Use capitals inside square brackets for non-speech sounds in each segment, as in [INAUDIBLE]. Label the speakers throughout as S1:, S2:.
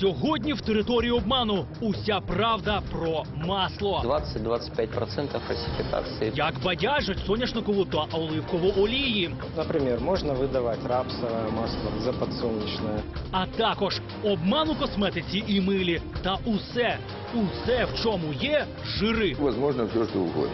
S1: Сьогодні в території обману уся правда про масло.
S2: 20-25% фальсификации.
S1: Як бадяжать соняшникову та оливкову олії,
S3: Например, можно выдавать рапсовое масло за подсолнечное.
S1: а також обман у косметиці і милі та усе, усе в чому є жири.
S4: Возможно, все что угодно.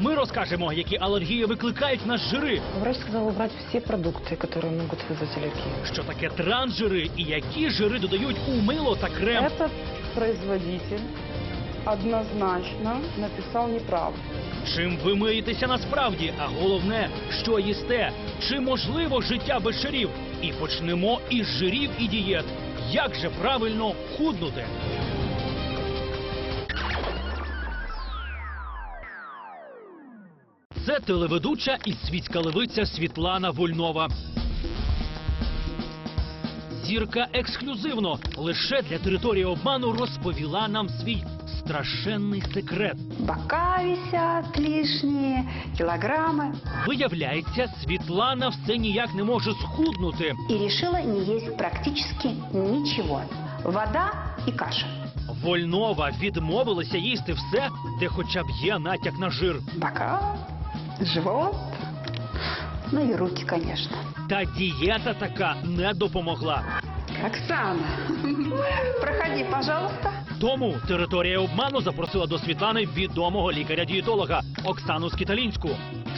S1: Ми розкажемо, які алергії викликають нас жири,
S5: Врач сказал убрать все продукты, которые могут вызвать аллергию.
S1: що таке трансжири і які жири додають у мило та крем.
S6: Этот производитель однозначно написал неправду.
S1: Чим ви миєтеся насправді, а головне, що їсте, чи можливо життя без жирів? І почнемо із жирів і дієт. Як же правильно худнути? Це телеведуча і світська левиця Світлана Вольнова. Зірка ексклюзивно лише для території обману розповіла нам свій страшенний секрет.
S7: Бока висят лишние, килограммы.
S1: Виявляється, Світлана все ніяк не може схуднути.
S7: И решила не есть практически ничего. Вода и каша.
S1: Вольнова відмовилася їсти все, де хоча б є натяк на жир.
S7: Бока, живот, ну и руки, конечно.
S1: Та дієта така не допомогла.
S7: Оксана, [LAUGHS] проходи, пожалуйста.
S1: Тому територія обману запросила до Світлани відомого лікаря-дієтолога Оксану Скіталінську,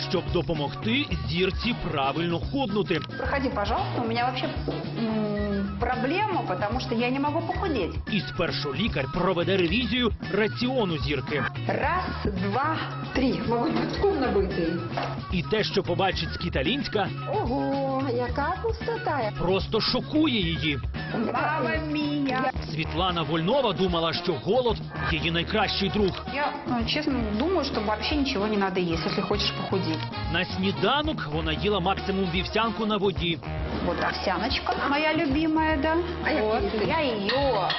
S1: щоб допомогти зірці правильно худнути.
S7: Проходи, пожалуйста. У меня вообще м, проблема, потому что я не могу похудеть.
S1: І спершу лікар проведе ревізію раціону зірки.
S7: Раз, два, три. Могу битком набитий.
S1: І те, що побачить Скіталінська,
S7: Ого, яка пустота.
S1: просто шокує її.
S7: Мама мія.
S1: Світлана Вольнова думала, що голод її найкращий друг.
S7: Я, чесно думаю, що вообще нічого не надо їсти, если хочеш похудіти.
S1: На сніданок вона їла максимум вівсянку на воді.
S7: Вот овсяночка, моя любимая, да. вот. Я ее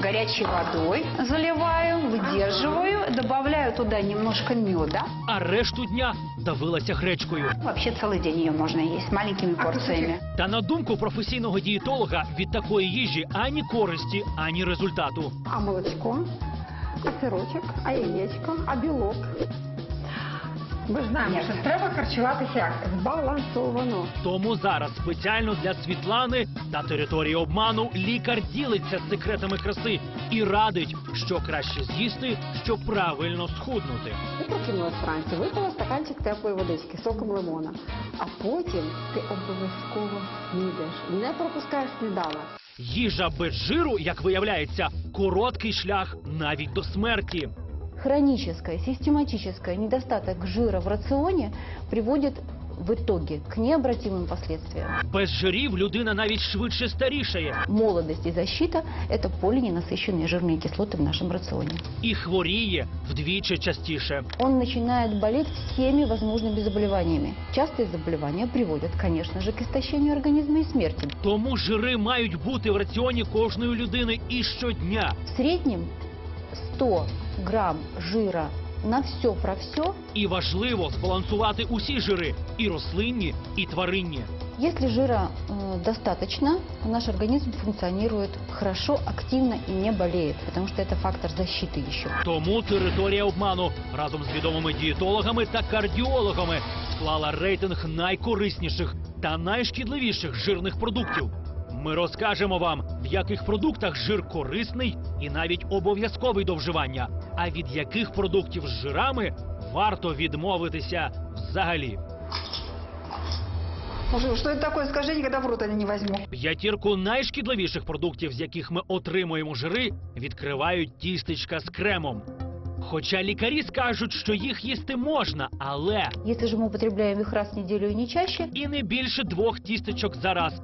S7: горячей водой заливаю, выдерживаю, добавляю туда немножко меда.
S1: а решту дня давилася гречкою.
S7: Вообще целый день ее можно есть маленькими порциями.
S1: Та на думку професійного дієтолога від такої їжі ані користі, ані результату.
S6: А молочко? А сирочок? А яєчко? А білок? Ми знаємо, що треба харчуватися як збалансовано.
S1: Тому зараз спеціально для Світлани та території обману лікар ділиться секретами краси і радить, що краще з'їсти, щоб правильно схуднути.
S5: Ти прокинулась вранці, випила стаканчик теплої водички, соком лимона. А потім ти обов'язково снідаєш. Не пропускаєш сніданок.
S1: Їжа без жиру, як виявляється, короткий шлях навіть до смерті.
S8: Хроническое, систематическое недостаток жира в рационе приводит в итоге к необратимым последствиям.
S1: Без жирів людина навіть швидше старішає
S8: Молодость и защита – это полиненасыщенные жирные кислоты в нашем рационе.
S1: і хворіє вдвічі частіше.
S8: Он начинает болеть всеми возможными заболеваниями. Частые заболевания приводят, конечно же, к истощению организма и смерти.
S1: Тому жири мають бути в раціоні кожної людини і щодня.
S8: В среднем 100 грамм жира на все про все
S1: І важливо збалансувати усі жири і рослинні, і тваринні.
S8: Если жира э, достаточно, наш организм функционирует хорошо, активно и не болеет, потому что это фактор защиты еще.
S1: Тому територія обману разом з відомими дієтологами та кардіологами склала рейтинг найкорисніших та найшкідливіших жирних продуктів. Ми розкажемо вам, в яких продуктах жир корисний і навіть обов'язковий до вживання, а від яких продуктів з жирами варто відмовитися взагалі.
S7: Что это такое? Скажи, никогда в рот это не возьму.
S1: П'ятірку найшкідливіших продуктів, з яких ми отримуємо жири, відкривають тістечка з кремом. Хоча лікарі скажуть, що їх їсти можна, але
S8: Если же мы употребляем их раз в неделю и не чаще,
S1: і не більше двох тістечок за раз.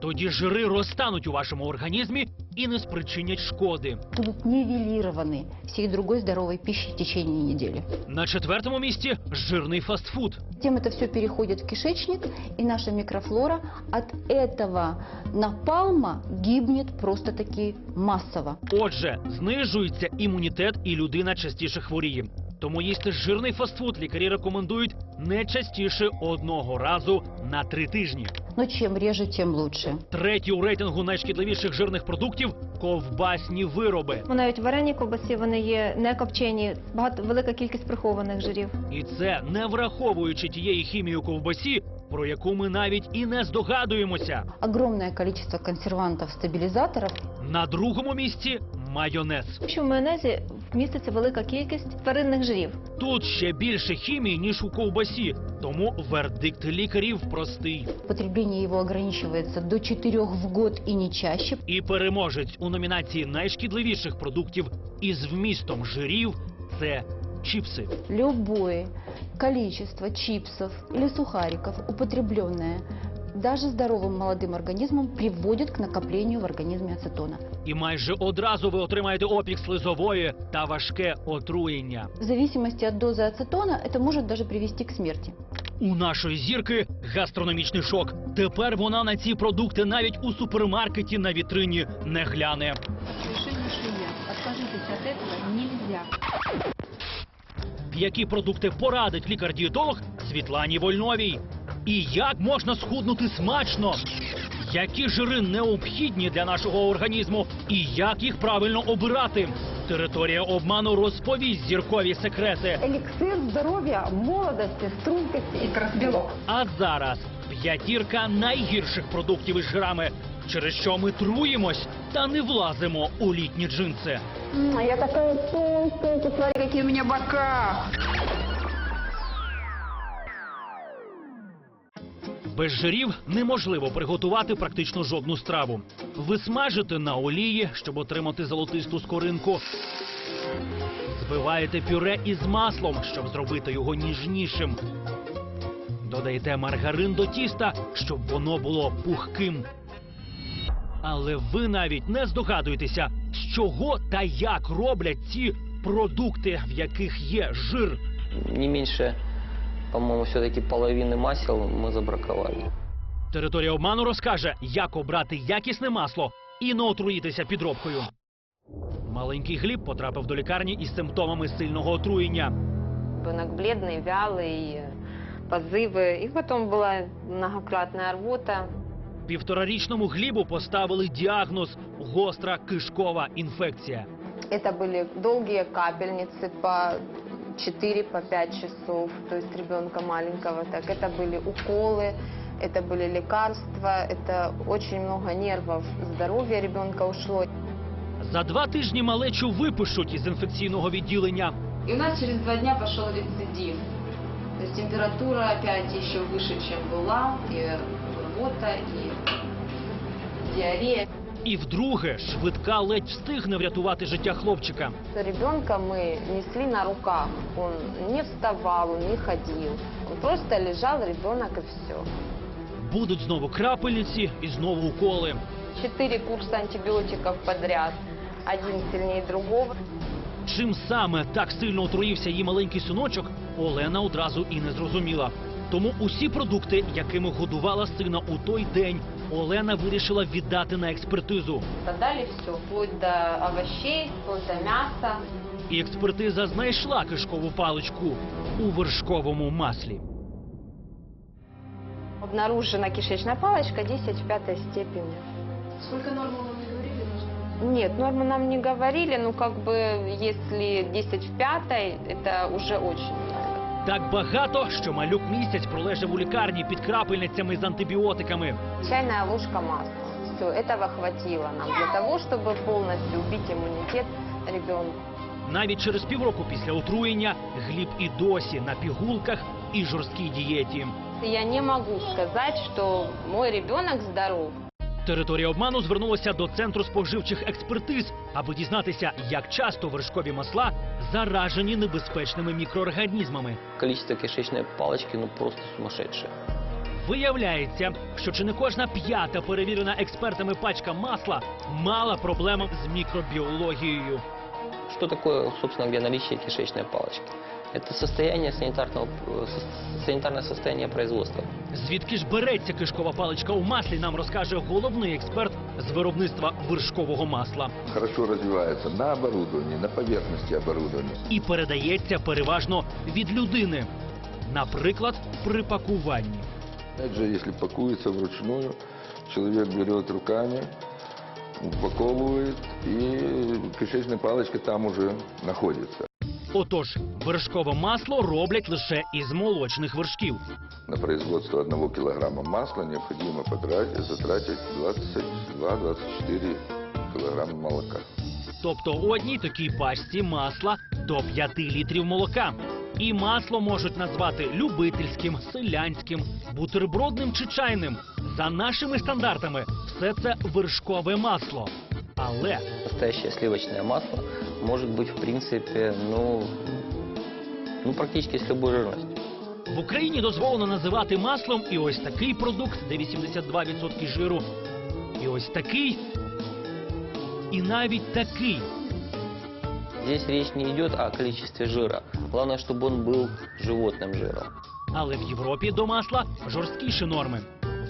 S1: Тоді жири розтануть у вашому організмі і не спричинять шкоди.
S8: будут нивелированы всей другой здоровой пищей в течение недели.
S1: На четвертому місці жирний фастфуд.
S8: Затем это все переходит в кишечник, и наша микрофлора от этого напалма гибнет просто-таки массово.
S1: Отже, знижується імунітет і людина частіше хворіє. Тому їсти жирний фастфуд лікарі рекомендують не частіше одного разу на три тижні.
S8: Но чем реже, тем лучше.
S1: Треті у рейтингу найшкідливіших жирних продуктів ковбасні вироби.
S4: Бо навіть варені ковбасі вони є не копчені, багато велика кількість прихованих жирів.
S1: І це не враховуючи тієї хімії у ковбасі, про яку ми навіть і не здогадуємося.
S8: Огромное количество консервантов, стабилизаторов.
S1: На другому місці майонез.
S4: Що в майонезі міститься велика кількість тваринних жирів.
S1: Тут ще більше хімії, ніж у ковбасі, тому вердикт лікарів простий.
S8: Потребление его ограничивается до 4 в год и не чаще.
S1: І переможець у номінації найшкідливіших продуктів із вмістом жирів це чіпси.
S8: Любое количество чипсов или сухариков, употребленное даже здоровым молодым организмом, приводит к накоплению в организме ацетона.
S1: І майже одразу ви отримаєте опік слизової та важке отруєння.
S8: В зависимости от дозы ацетона это может даже привести к смерти.
S1: У нашої зірки гастрономічний шок. Тепер вона на ці продукти навіть у супермаркеті на вітрині не гляне.
S7: Решение шия. Откажитесь от этого нельзя.
S1: Які продукти порадить лікар-дієтолог Світлані Вольновій? І як можна схуднути смачно? Які жири необхідні для нашого організму і як їх правильно обирати? Територія обману розповість зіркові секрети.
S6: Эликсир здоровья, молодости, стрункости и красбелок.
S1: А зараз п'ятірка найгірших продуктів із жирами, через що ми труїмось та не влазимо у літні джинси.
S6: А я толстая, посмотри, какие у меня бока.
S1: Без жирів неможливо приготувати практично жодну страву. Ви смажите на олії, щоб отримати золотисту скоринку. Збиваєте пюре із маслом, щоб зробити його ніжнішим. Додаєте маргарин до тіста, щоб воно було пухким. Але ви навіть не здогадуєтеся, з чого та як роблять ці продукти, в яких є жир.
S2: Не меньше, по-моему, все-таки половины масел мы забраковали.
S1: Територія обману розкаже, як обрати якісне масло і не отруїтися підробкою. Маленький Гліб потрапив до лікарні із симптомами сильного отруєння.
S9: Ребенок бледный, вялый, позывы. И потом была многократная рвота.
S1: Півторарічному Глібу поставили діагноз гостра кишкова інфекція.
S9: Это были долгие капельницы по 4-5 по пять часов, то есть ребенка маленького. Так это были уколы, это были лекарства, это очень много нервов, здоровья ребенка ушло.
S1: За два тижні малечу випишуть із інфекційного відділення.
S10: И у нас через два дня пошел рецидив. То есть температура опять еще выше, чем была, и рвота, и диарея.
S1: І вдруге швидка ледь встигне врятувати життя хлопчика.
S9: Ребенка мы несли на руках, он не вставал, он не ходил. Он просто лежал, ребенок и все.
S1: Будуть знову крапельниці і знову уколи.
S9: Четыре курса антибиотиков подряд, один сильнее другого.
S1: Чим саме так сильно отруївся її маленький синочок, Олена одразу і не зрозуміла. Тому усі продукти, якими годувала сина у той день, Олена вирішила віддати на експертизу.
S9: Продали все, вплоть до овощей, вплоть до мяса.
S1: І експертиза знайшла кишкову паличку у вершковому маслі.
S9: Обнаружена кишечная палочка 10 в пятой степени.
S10: Сколько нормы вам не говорили? нужно?
S9: Нет, нормы нам не говорили, ну как бы если 10 в пятой, это уже очень много.
S1: Так багато, що малюк місяць пролежав у лікарні під крапельницями з антибіотиками.
S9: Чайная ложка масла. Все, этого хватило нам для того, чтобы полностью убить иммунитет ребенка.
S1: Навіть через півроку після отруєння Гліб і досі на пігулках і жорсткій дієті.
S9: Я не могу сказать, что мой ребенок здоров.
S1: Територія обману звернулася до центру споживчих експертиз, аби дізнатися, як часто вершкові масла заражені небезпечними мікроорганізмами.
S2: Количество кишечной палочки, ну, просто сумасшедшее.
S1: Виявляється, що чи не кожна п'ята перевірена експертами пачка масла мала проблеми з мікробіологією.
S2: Что такое, собственно говоря, наличие кишечной палочки? Это состояние санитарного, э, со- санитарное состояние производства.
S1: Звідки ж береться кишкова паличка у маслі, нам розкаже головний експерт з виробництва вершкового масла.
S11: Хорошо развивается на оборудовании, на поверхности оборудования.
S1: І передається переважно від людини. Наприклад, при пакуванні.
S11: Опять же, если пакуется вручную, человек берет руками, упаковывает, и кишечная палочка там уже находится.
S1: Отож, вершкове масло роблять лише із молочних вершків.
S11: На производство одного килограмма масла необходимо потратить, затратить 22-24 килограмма молока.
S1: Тобто у одній такій пачці масла до 5 літрів молока. І масло можуть назвати любительським, селянським, бутербродним чи чайним. За нашими стандартами, все це вершкове масло. Але
S2: Настоящее сливочное масло может быть, в принципе, ну, ну практически с любой жирностью.
S1: в Україні дозволено називати маслом і ось такий продукт, де 82% жиру, і ось такий, і навіть такий.
S2: Здесь речь не идет о количестве жира. Главное, чтобы он был животным жиром.
S1: Але в Європі до масла жорсткіші норми.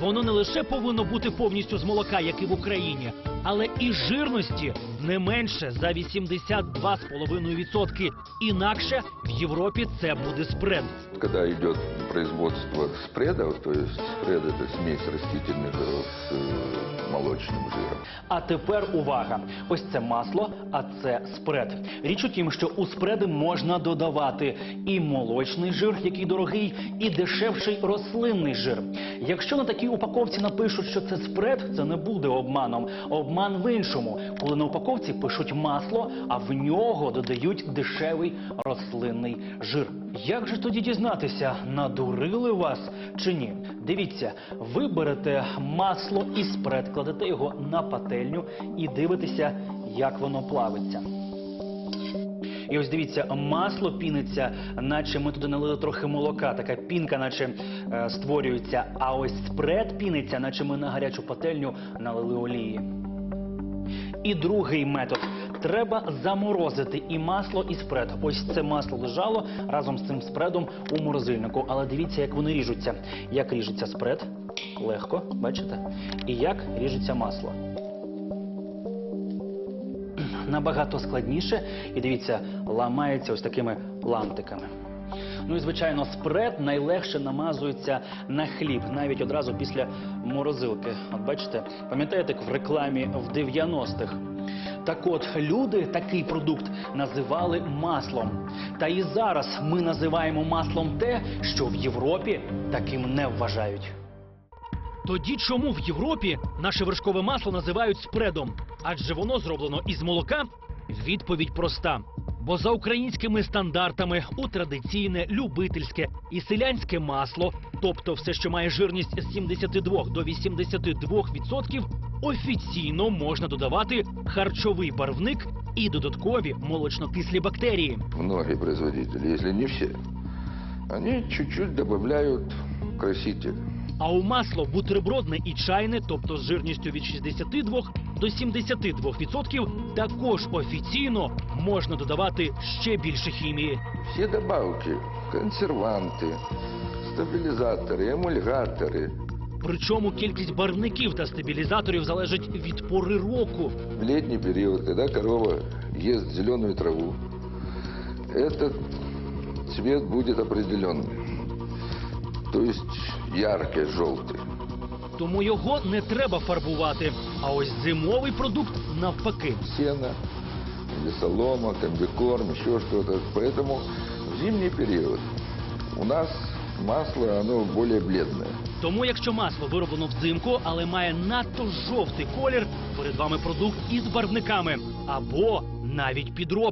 S1: Воно не лише повинно бути повністю з молока, як і в Україні, але і жирності не менше за 82,5%. Інакше в Європі це буде спред
S11: Когда идет производство спредов, то есть спред это смесь растительных жиров с э, молочным жиром.
S12: А тепер увага! Ось це масло, а це спред. Річ у тім, що у спреди можна додавати і молочний жир, який дорогий, і дешевший рослинний жир. Якщо на такій упаковці напишуть, що це спред, це не буде обманом. Обман в іншому, коли на упаковці пишуть масло, а в нього додають дешевий рослинний жир. Як же тоді дізнатися, Надурили вас чи ні? Дивіться, ви берете масло і спред, кладете його на пательню і дивитеся, як воно плавиться. І ось дивіться, масло піниться, наче ми туди налили трохи молока. Така пінка, наче е, створюється. А ось спред піниться, наче ми на гарячу пательню налили олії. І другий метод. Треба заморозити і масло, і спред. Ось це масло лежало разом з цим спредом у морозильнику. Але дивіться, як вони ріжуться. Як ріжеться спред? Легко, бачите? І як ріжеться масло. Набагато складніше. І дивіться, ламається ось такими лантиками. Ну і звичайно, спред найлегше намазується на хліб, навіть одразу після морозилки. От бачите, пам'ятаєте, як в рекламі в 90-х? Так от люди такий продукт називали маслом. Та і зараз ми називаємо маслом те, що в Європі таким не вважають.
S1: Тоді чому в Європі наше вершкове масло називають спредом? Адже воно зроблено із молока? Відповідь проста. Бо за українськими стандартами у традиційне, любительське і селянське масло, тобто все, що має жирність з 72 до 82%, офіційно можна додавати харчовий барвник і додаткові молочнокислі бактерії.
S11: Многие производители, если не все, они чуть-чуть добавляют краситель.
S1: А у масло бутербродне і чайне, тобто з жирністю від 62 до 72%, також офіційно можна додавати ще більше хімії.
S11: Все добавки, консерванты, стабилизаторы, эмульгаторы.
S1: Причому кількість барвників та стабілізаторів залежить від пори року.
S11: В летний период, когда корова ест зеленую траву, этот цвет будет определенный. То есть яркий, желтый.
S1: Тому його не треба фарбувати. А ось зимовий продукт навпаки.
S11: Сено или солома, комбикорм, еще что-то. Поэтому в зимний период у нас масло, оно более бледное.
S1: Тому, якщо масло вироблено взимку, але має надто жовтий колір, перед вами продукт із барвниками або навіть підробка.